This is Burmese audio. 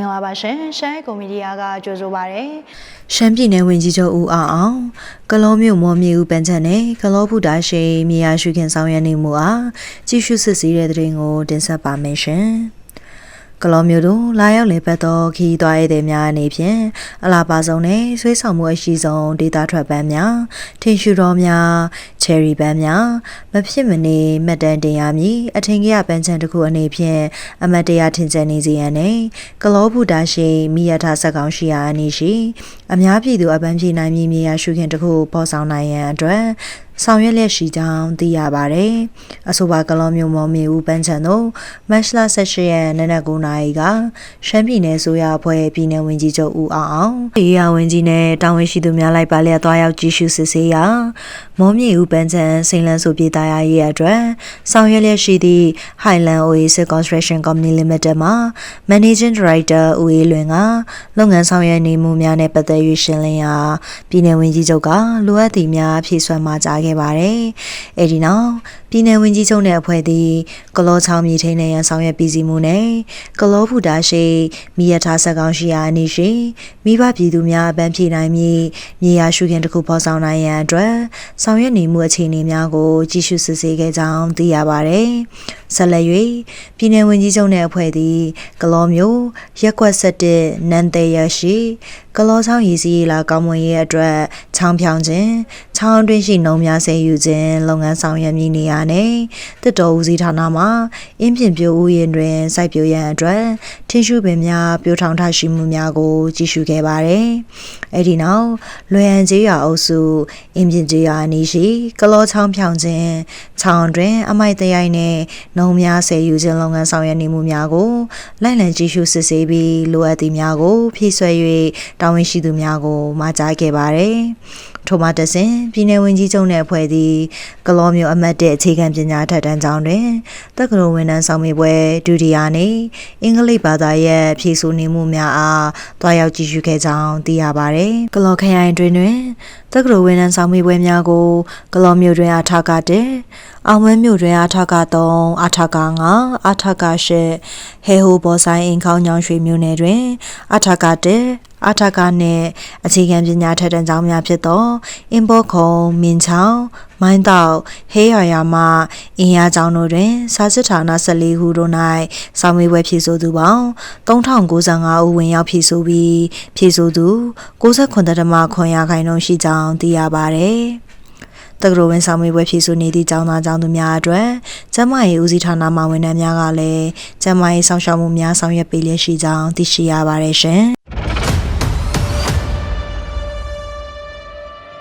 င်္ဂလာပါရှင်ရှမ်းကွန်မီဒီယာကကြိုဆိုပါရစေရှမ်းပြည်နယ်ဝင်ကြီးချုပ်ဦးအောင်အောင်ကလောမြို့မော်မြေဦးပန်းချန်နဲ့ကလောဘုဒ္ဓရှိမြေယာရှုခင်ဆောင်ရွက်နေမှုအားကြည့်ရှုစစ်ဆေးတဲ့တဲ့ရင်ကိုတင်ဆက်ပါမယ်ရှင်။ ကလောမျိုးတို့လာရောက်လေပတ်သောခီးသွားရတဲ့များအနေဖြင့်အလားပါဆုံးနဲ့ဆွေးဆောင်မှုအရှိဆုံးဒေတာထွက်ပန်းများထင်ရှူတော်များချယ်ရီပန်းများမဖြစ်မနေမက်တန်တင်ရမည်အထင်ကြီးပန်းချန်တစ်ခုအနေဖြင့်အမတ်တရားထင်ကျန်နေစေရန်နဲ့ကလောဘုဒ္ဓရှိမိယထာဆက်ကောင်းရှိရာအနည်းရှိ အများပြည်သူအပန်းဖြေနိုင်မည်မြေယာရှုခင်တစ်ခုပေါ်ဆောင်နိုင်ရန်အတွက်ဆောင်ရွက်လျက်ရှိကြောင်းသိရပါတယ်။အဆိုပါကလောမျိုးမော်မီဦးပန်းချန်တို့မတ်လ18ရက်နေ့နက်9နာရီကရှမ်းပြည်နယ်ဆိုရအဖွဲ့ပြည်နယ်ဝင်ကြီးချုပ်ဦးအောင်အောင်ရေးရဝင်ကြီးနဲ့တာဝန်ရှိသူများလိုက်ပါလျက်သွားရောက်ကြည့်ရှုစစ်ဆေးရာမော်မီဦးပန်းချန်စိန်လန်းဆိုပြည်သားရရေးအတွက်ဆောင်ရွက်လျက်ရှိသည့် Highland Oasis Construction Company Limited မှာ Managing Director ဦးအေးလွင်ကလုပ်ငန်းဆောင်ရွက်နေမှုများနဲ့ပတ်သက်၍ရှင်းလင်းရာပြည်နယ်ဝင်ကြီးချုပ်ကလိုအပ်သည့်များဖြည့်ဆွတ်မှာကြားခဲ့ပါတယ်။အဲဒီနောက်ပြည်နယ်ဝင်ကြီးချုပ်နဲ့အဖွဲ့သည်ကလောချောင်းမြေထိန်နဲ့ရန်ဆောင်ရွက်ပြည်စီမှုနဲ့ကလောဖူတာရှိမိရထားဆက်ကောင်းရှိရာအနည်းရှိမိဘပြည်သူများအပန်းဖြေနိုင်မည်မြေယာရှုခင်တစ်ခုပေါ်ဆောင်နိုင်ရန်အတွက်ဆောင်ရွက်နေမှုအခြေအနေများကိုကြည့်ရှုစစ်ဆေးခဲ့ကြောင်းသိရပါတယ်။ဆက်လက်၍ပြည်နယ်ဝင်ကြီးချုပ်နဲ့အဖွဲ့သည်ကလောမျိုးရက်ကွက်ဆက်တဲ့နန်သေးရရှိ ကလောချောင်းရည်စည်းလာကောင်းမွန်ရေးအတွက်ချောင်းဖြောင်းခြင်းချောင်းတွင်းရှိနှုံများဆဲယူခြင်းလုပ်ငန်းဆောင်ရွက်မည်နေရာနဲ့တစ်တော်ဦးစီးဌာနမှအင်းပြင်ပြိုဦးရင်တွင်စိုက်ပျိုးရန်အတွက်ထင်းရှုပင်များပြိုးထောင်ထားရှိမှုများကိုကြည့်ရှုခဲ့ပါတယ်။အဲဒီနောက်လွယ်ရန်ကျေးရွာအုပ်စုအင်းပြင်ကျေးရွာအနီးရှိကလောချောင်းဖြောင်းခြင်းချောင်းတွင်အမိုက်တရိုက်နဲ့နှုံများဆဲယူခြင်းလုပ်ငန်းဆောင်ရွက်နေမှုများကိုလိုက်လံကြည့်ရှုစစ်ဆေးပြီးလိုအပ်သည့်များကိုဖြည့်ဆွဲ၍တာဝန်ရှိသူများကိုမှာကြားခဲ့ပါတယ်။ထို့မှတဆင်ပြည်내ဝင်ကြီးချုပ်နဲ့အဖွဲ့သည်ကလောမျိုးအမတ်တဲ့အခြေခံပညာထက်တန်းကျောင်းတွင်တက္ကသိုလ်ဝန်ထမ်းဆောင်မေးပွဲဒုတိယနေ့အင်္ဂလိပ်ဘာသာရဲ့ဖြည့်ဆို့နေမှုများအားတွားရောက်ကြည့်ရှုခဲ့ကြောင်းသိရပါတယ်။ကလောခရိုင်တွင်တွင်တက္ကသိုလ်ဝန်ထမ်းဆောင်မေးပွဲများကိုကလောမျိုးတွင်အထာကတဲ့အောင်မွေးမြို့တွင်အထာက3အထာက9အထာက10ဟဲဟိုဘောဆိုင်အင်ခေါင်းညောင်ရွှေမြို့နယ်တွင်အထာကတဲ့ အာထကနဲ့အခြေခံပညာထက်တန်းကျောင်းများဖြစ်သောအင်ဘောခုံမင်းချောင်းမိုင်းတောက်ဟေးရယာမအင်အားကျောင်းတို့တွင်စာစစ်ဌာန14ခုတို့၌စာမေးပွဲဖြည့်ဆို့သူပေါင်း3095ဦးဝင်ရောက်ဖြည့်ဆို့ပြီးဖြည့်ဆို့သူ69.9ခွန်ရာခိုင်နှုန်းရှိကြောင်းသိရပါသည်တက္ကသိုလ်ဝင်ဆောင်မေးပွဲဖြည့်ဆို့နေသည့်ကျောင်းသားကျောင်းသူများအတွက်ကျန်းမာရေးဦးစီးဌာနမှဝန်ထမ်းများကလည်းကျန်းမာရေးစောင့်ရှောက်မှုများဆောင်ရွက်ပေးလျက်ရှိကြောင်းသိရှိရပါတယ်ရှင်